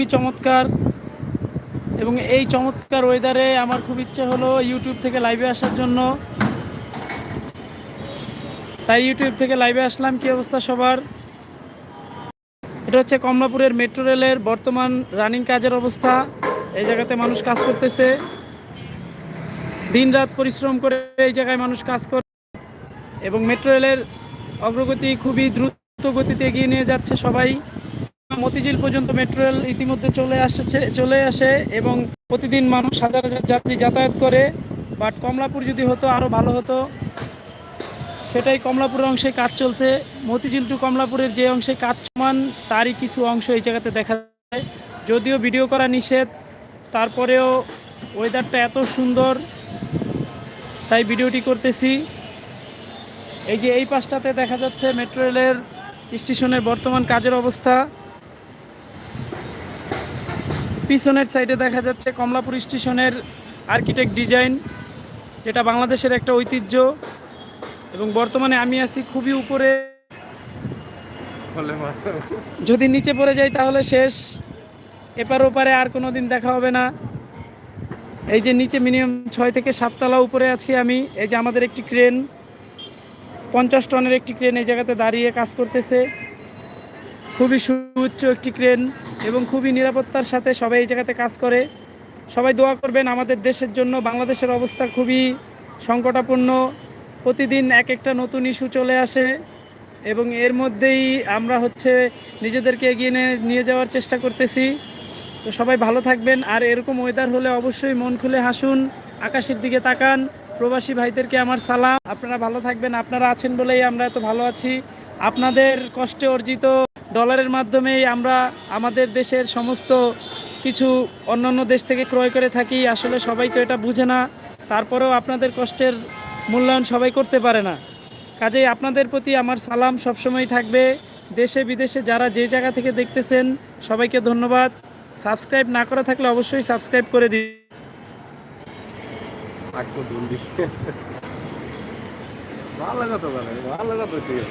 খুবই চমৎকার এবং এই চমৎকার ওয়েদারে আমার খুব ইচ্ছে হলো ইউটিউব থেকে লাইভে আসার জন্য। তাই ইউটিউব থেকে লাইভে আসলাম, কি অবস্থা সবার? এটা হচ্ছে কমলাপুরের মেট্রো রেলের বর্তমান রানিং কাজের অবস্থা। এই জায়গাতে মানুষ কাজ করতেছে। দিনরাত পরিশ্রম করে এই জায়গায় মানুষ কাজ করে এবং মেট্রো রেলের অগ্রগতি খুবই দ্রুত গতিতে এগিয়ে নিয়ে যাচ্ছে সবাই। মতিঝিল পর্যন্ত মেট্রো রেল ইতিমধ্যে চলে আসছে, চলে আসে এবং প্রতিদিন মানুষ হাজার হাজার যাত্রী যাতায়াত করে। বাট কমলাপুর যদি হতো আরও ভালো হতো। সেটাই কমলাপুরের অংশে কাজ চলছে। মতিঝিল টু কমলাপুরের যে অংশে কাজ সমান, তারই কিছু অংশ এই জায়গাতে দেখা যায়। যদিও ভিডিও করা নিষেধ, তারপরেও ওয়েদারটা এত সুন্দর, তাই ভিডিওটি করতেছি। এই যে এই পাশটাতে দেখা যাচ্ছে মেট্রো রেলের স্টেশনের বর্তমান কাজের অবস্থা। পিছনের সাইডে দেখা যাচ্ছে কমলাপুর স্টেশনের আর্কিটেক্ট ডিজাইন যেটা বাংলাদেশের একটা ঐতিহ্য। এবং বর্তমানে আমি আছি খুবই উপরে। যদি নিচে পড়ে যাই তাহলে শেষ। এপার ওপারে আর কোনো দিন দেখা হবে না। এই যে নিচে মিনিমাম ছয় থেকে সাততলা উপরে আছি আমি। এই যে আমাদের একটি ক্রেন পঞ্চাশ টনের একটি ক্রেন এই জায়গাতে দাঁড়িয়ে কাজ করতেছে। খুবই সুউচ্চ একটি ক্রেন এবং খুবই নিরাপত্তার সাথে সবাই এই জায়গাতে কাজ করে। সবাই দোয়া করবেন আমাদের দেশের জন্য। বাংলাদেশের অবস্থা খুবই সংকটাপন্ন। প্রতিদিন এক একটা নতুন ইস্যু চলে আসে এবং এর মধ্যেই আমরা হচ্ছে নিজেদেরকে এগিয়ে নিয়ে- যাওয়ার চেষ্টা করতেছি। তো সবাই ভালো থাকবেন। আর এরকম ওয়েদার হলে অবশ্যই মন খুলে হাসুন, আকাশের দিকে তাকান। প্রবাসী ভাইদেরকে আমার সালাম। আপনারা ভালো থাকবেন। আপনারা আছেন বলেই আমরা এত ভালো আছি। আপনাদের কষ্টে অর্জিত ডলারের মাধ্যমেই আমরা আমাদের দেশের সমস্ত কিছু অন্যান্য দেশ থেকে ক্রয় করে থাকি। আসলে সবাই তো এটা বুঝে না। তারপরেও আপনাদের কষ্টের মূল্যায়ন সবাই করতে পারে না। কাজেই আপনাদের প্রতি আমার সালাম সবসময় থাকবে। দেশে বিদেশে যারা যে জায়গা থেকে দেখতেছেন, সবাইকে ধন্যবাদ। সাবস্ক্রাইব না করা থাকলে অবশ্যই সাবস্ক্রাইব করে দিন। ভালো কথা ভালো কথা ঠিক আছে